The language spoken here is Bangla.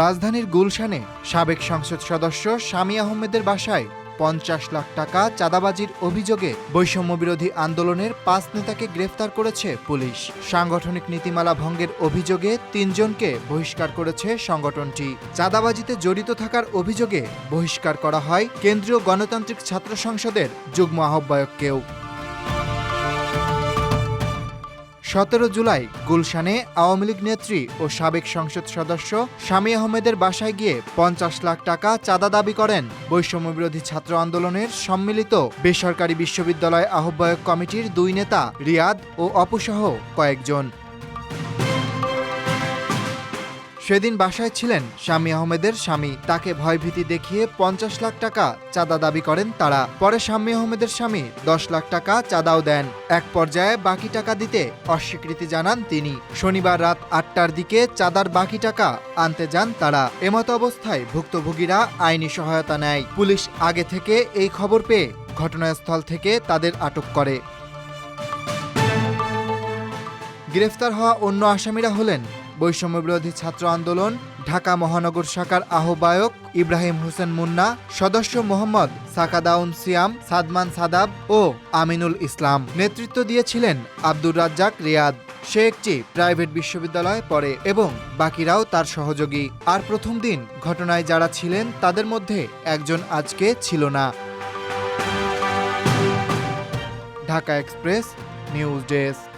রাজধানীর গুলশানে সাবেক সংসদ সদস্য শামী আহমেদের বাসায় পঞ্চাশ লাখ টাকা চাঁদাবাজির অভিযোগে বৈষম্য বিরোধী আন্দোলনের পাঁচ নেতাকে গ্রেফতার করেছে পুলিশ। সাংগঠনিক নীতিমালা ভঙ্গের অভিযোগে তিনজনকে বহিষ্কার করেছে সংগঠনটি। চাঁদাবাজিতে জড়িত থাকার অভিযোগে বহিষ্কার করা হয় কেন্দ্রীয় গণতান্ত্রিক ছাত্র সংসদের যুগ্ম আহ্বায়ককেও। সতেরো জুলাই গুলশানে আওয়ামী লীগ নেত্রী ও সাবেক সংসদ সদস্য স্বামী আহমেদের বাসায় গিয়ে পঞ্চাশ লাখ টাকা চাঁদা দাবি করেন। বৈষম্য বিরোধী ছাত্র আন্দোলনের সম্মিলিত বেসরকারি বিশ্ববিদ্যালয় আহ্বায়ক কমিটির দুই নেতা রিয়াদ ও অপুসহ কয়েকজন। সেদিন বাসায় ছিলেন শামী আহমেদের স্বামী। তাকে ভয়ভীতি দেখিয়ে পঞ্চাশ লাখ টাকা চাঁদা দাবি করেন তারা। পরে শামী আহমেদের স্বামী দশ লাখ টাকা চাঁদাও দেন। এক পর্যায়ে বাকি টাকা দিতে অস্বীকৃতি জানান তিনি। শনিবার রাত আটটার দিকে চাঁদার বাকি টাকা আনতে যান তারা। এমত অবস্থায় ভুক্তভোগীরা আইনি সহায়তা নেয়। পুলিশ আগে থেকে এই খবর পেয়ে ঘটনাস্থল থেকে তাদের আটক করে। গ্রেফতার হওয়া অন্য আসামিরা হলেন বৈষম্য বিরোধী ছাত্র আন্দোলন, ঢাকা মহানগর শাখার আহ্বায়ক ইব্রাহিম হোসেন মুন্না, সদস্য মোহাম্মদ সাকাদাউন সিয়াম, সাদমান সাদাব ও আমিনুল ইসলাম। নেতৃত্ব দিয়েছিলেন আব্দুর রাজ্জাক রিয়াদ। সে একটি প্রাইভেট বিশ্ববিদ্যালয়ে পড়ে এবং বাকিরাও তার সহযোগী। আর প্রথম দিন ঘটনায় যারা ছিলেন, তাদের মধ্যে একজন আজকে ছিল না। Dhaka express, news desk.